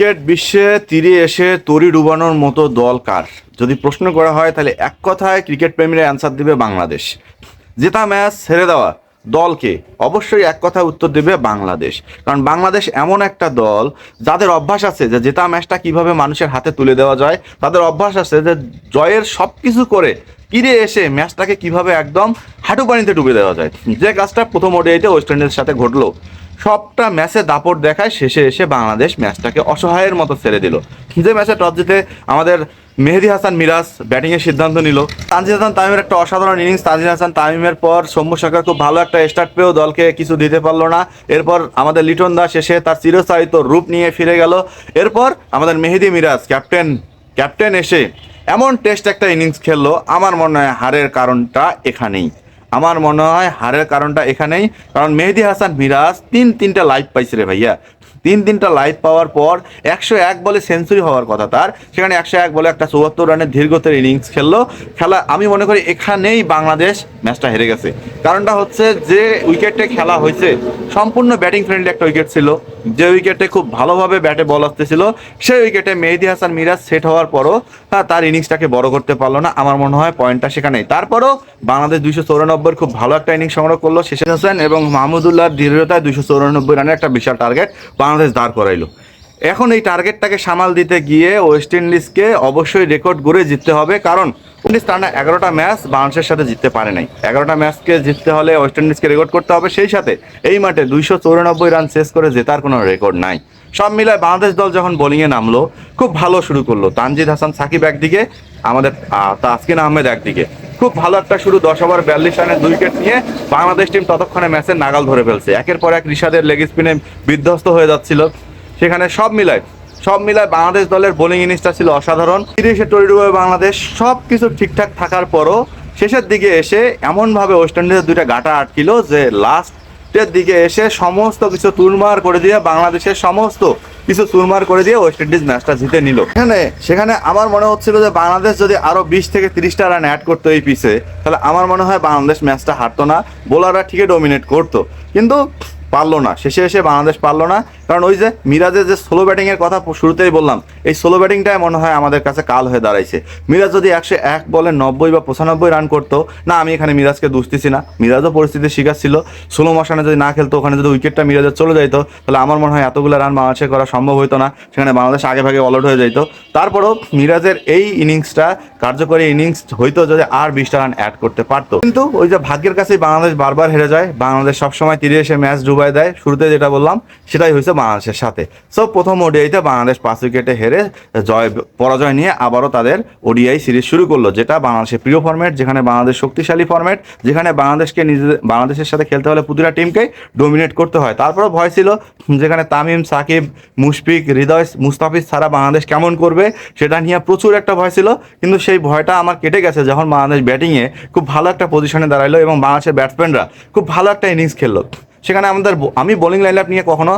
Cricket বিশ্বে তীরে এসে তরি ডুবানোর মতো দল কার? যদি প্রশ্ন করা হয়, তাহলে এক কথায় ক্রিকেট প্রেমীরা অ্যান্সার দিবে বাংলাদেশ। জেতা ম্যাচ ছেড়ে দেওয়া দলকে অবশ্যই এক কথায় উত্তর দেবে বাংলাদেশ। কারণ বাংলাদেশ এমন একটা দল, যাদের অভ্যাস আছে যে জেতা ম্যাচটা কীভাবে মানুষের হাতে তুলে দেওয়া যায়, তাদের অভ্যাস আছে যে জয়ের সব কিছু করে ফিরে এসে ম্যাচটাকে কীভাবে একদম হাঁটু পানিতে ডুবে দেওয়া যায়? যে কাজটা প্রথম ওডিআইতে ওয়েস্ট ইন্ডিজের সাথে ঘটলো। সবটা ম্যাচে দাপট দেখায়, শেষে এসে বাংলাদেশ ম্যাচটাকে অসহায়ের মতো ছেড়ে দিল। যে ম্যাচে টস জিতে আমাদের মেহেদি হাসান মিরাজ ব্যাটিংয়ের সিদ্ধান্ত নিল। তানজিদ হাসান তামিমের একটা অসাধারণ ইনিংস তানজিদ হাসান তামিমের পর সৌম্য সরকার খুব ভালো একটা স্টার্ট পেয়েও দলকে কিছু দিতে পারল না। এরপর আমাদের লিটন দাস এসে তার চিরস্থায়িত রূপ নিয়ে ফিরে গেল। এরপর আমাদের মেহেদি মিরাজ ক্যাপ্টেন ক্যাপ্টেন এসে এমন টেস্ট একটা ইনিংস খেললো, আমার মনে হয় হারের কারণটা এখানেই। আমার মনে হয় হারের কারণটা এখানেই, কারণ মেহেদি হাসান মিরাজ তিন তিনটা লাইভ পাইছে রে ভাইয়া। তিন তিনটা লাইভ পাওয়ার পর একশো এক বলে সেঞ্চুরি হওয়ার কথা তার। সেখানে একশো এক বলে একটা চুয়াত্তর রানের দীর্ঘতর ইনিংস খেললো। খেলা আমি মনে করি এখানেই বাংলাদেশ ম্যাচটা হেরে গেছে। কারণটা হচ্ছে যে উইকেটে খেলা হয়েছে সম্পূর্ণ ব্যাটিং ফ্রেন্ডলি একটা উইকেট ছিল। যে উইকেটে খুব ভালোভাবে ব্যাটে বল আসতেছিল সেই উইকেটে মেহেদি হাসান মিরাজ সেট হওয়ার পরও হ্যাঁ, তার ইনিংসটাকে বড় করতে পারল না। আমার মনে হয় পয়েন্টটা সেখানেই। তারপরও বাংলাদেশ দুইশো চৌরানব্বই খুব ভালো একটা ইনিংস সংগ্রহ করল। শেষ হোসেন এবং মাহমুদুল্লাহ দৃঢ়তায় দুইশো চৌরানব্বই রানের একটা বিশাল টার্গেট বাংলাদেশ দাঁড় করাইলো। এখন এই টার্গেটটাকে সামাল দিতে গিয়ে ওয়েস্ট ইন্ডিজকে অবশ্যই রেকর্ড গড়ে জিততে হবে, কারণ ইন্ডিজ টানা এগারোটা ম্যাচ বাংলাদেশের সাথে জিততে পারে নাই। এগারোটা ম্যাচকে জিততে হলে ওয়েস্ট ইন্ডিজকে রেকর্ড করতে হবে, সেই সাথে এই মাঠে দুইশো চৌরানব্বই রান শেষ করে জেতার কোনো রেকর্ড নাই। সব মিলায় বাংলাদেশ দল যখন বোলিংয়ে নামলো, খুব ভালো শুরু করল। তানজিদ হাসান সাকিব একদিকে, আমাদের তাসকিন আহমেদ একদিকে। খুব ভালো একটা শুরু, দশ ওভার বিয়াল্লিশ রানের দুই উইকেট নিয়ে বাংলাদেশ টিম ততক্ষণে ম্যাচের নাগাল ধরে ফেলছে। একের পর এক রিশাদের লেগ স্পিনে বিধ্বস্ত হয়ে যাচ্ছিল। সেখানে সব মিলায় সব মিলায় বাংলাদেশ দলের বোলিং ইনিংসটা ছিল অসাধারণ। তিরিশে টরিডুবে বাংলাদেশ সব কিছু ঠিকঠাক থাকার পরও শেষের দিকে এসে এমনভাবে ওয়েস্ট ইন্ডিজের দুইটা গাটা আটকিল যে লাস্টের দিকে এসে সমস্ত কিছু তুরমার করে দিয়ে বাংলাদেশের সমস্ত কিছু চুরমার করে দিয়ে ওয়েস্ট ইন্ডিজ ম্যাচটা জিতে নিল। এখানে, সেখানে আমার মনে হচ্ছিল যে বাংলাদেশ যদি আরও বিশ থেকে তিরিশটা রান অ্যাড করতো এই পিছে তাহলে আমার মনে হয় বাংলাদেশ ম্যাচটা হারতো না। বোলাররা ঠিকই ডোমিনেট করতো। কিন্তু পারল না। শেষে এসে বাংলাদেশ পারল না। কারণ ওই যে মিরাজের যে সোলো ব্যাটিংয়ের কথা শুরুতেই বললাম, এই সোলো ব্যাটিংটাই মনে হয় আমাদের কাছে কাল হয়ে দাঁড়াইছে। মিরাজ যদি একশো এক বলে নব্বই বা পঁচানব্বই রান করতো, না, আমি এখানে মিরাজকে দুষতেছি না। মিরাজও পরিস্থিতির শিকার ছিল। ষোলো মশানে যদি না খেলতো, ওখানে যদি উইকেটটা মিরাজের চলে যাইতো, তাহলে আমার মনে হয় এতগুলো রান বাংলাদেশে করা সম্ভব হতো না। সেখানে বাংলাদেশ আগে ভাগে অলআউট হয়ে যাইতো। তারপরও মিরাজের এই ইনিংসটা কার্যকরী ইনিংস হইতো যদি আর বিশটা রান অ্যাড করতে পারতো। কিন্তু ওই যে ভাগ্যের কাছেই বাংলাদেশ বারবার হেরে যায়। বাংলাদেশ সবসময় তীরে এসে ম্যাচ ডুবাই দেয়। শুরুতে যেটা বললাম, সেটাই হয়েছে বাংলাদেশের সাথে। সো প্রথম ওডিআইতে বাংলাদেশ পাঁচ উইকেটে হেরে জয়, পরাজয় নিয়ে আবারও তাদের ওডিআই সিরিজ শুরু করল, যেটা বাংলাদেশের প্রিয় ফরম্যাট যেখানে বাংলাদেশ শক্তিশালী ফরম্যাট যেখানে বাংলাদেশকে নিজেদের, বাংলাদেশের সাথে খেলতে হলে প্রতিটা টিমকেই ডোমিনেট করতে হয়। তারপরেও ভয় ছিল, যেখানে তামিম, সাকিব, মুশফিক, হৃদয়, মুস্তাফিজ ছাড়া বাংলাদেশ কেমন করবে, সেটা নিয়ে প্রচুর একটা ভয় ছিল। কিন্তু সেই ভয়টা আমার কেটে গেছে যখন বাংলাদেশ ব্যাটিংয়ে খুব ভালো একটা পজিশনে দাঁড়াল এবং বাংলাদেশের ব্যাটসম্যানরা খুব ভালো একটা ইনিংস খেললো। সেখানে আমাদের আমি বোলিং লাইন আপ নিয়ে কখনো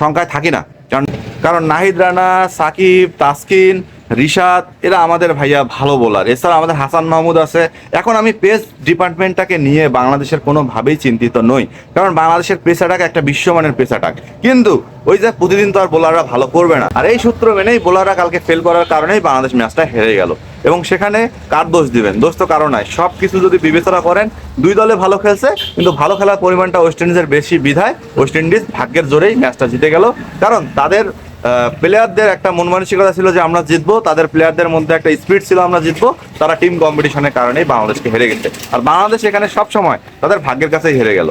শঙ্কায় থাকি না। কারণ কারণ নাহিদ রানা, সাকিব, তাসকিন রিশাদ, এরা আমাদের ভাইয়া ভালো বোলার। এছাড়া আমাদের হাসান মাহমুদ আছে। এখন আমি পেস ডিপার্টমেন্টটাকে নিয়ে বাংলাদেশের কোনোভাবেই চিন্তিত নই। কারণ বাংলাদেশের পেশাটাকে একটা বিশ্বমানের পেশাটাক কিন্তু ওই যে প্রতিদিন তো আর বোলাররা ভালো করবে না। আর এই সূত্র মেনেই বোলাররা কালকে ফেল করার কারণেই বাংলাদেশ ম্যাচটা হেরে গেল। এবং সেখানে কার দোষ দিবেন? দোষ তো কারণ নাই। সব কিছু যদি বিবেচনা করেন, দুই দলে ভালো খেলছে, কিন্তু ভালো খেলার পরিমাণটা ওয়েস্ট ইন্ডিজের বেশি বিধায় ওয়েস্ট ইন্ডিজ ভাগ্যের জোরেই ম্যাচটা জিতে গেল। কারণ তাদের প্লেয়ারদের একটা মন মানসিকতা ছিল যে আমরা জিতবো, তাদের প্লেয়ারদের মধ্যে একটা স্পিড ছিল আমরা জিতবো, তারা টিম কম্পিটিশনের কারণেই বাংলাদেশকে হেরে গেছে। আর বাংলাদেশ এখানে সব সময় তাদের ভাগ্যের কাছেই হেরে গেল।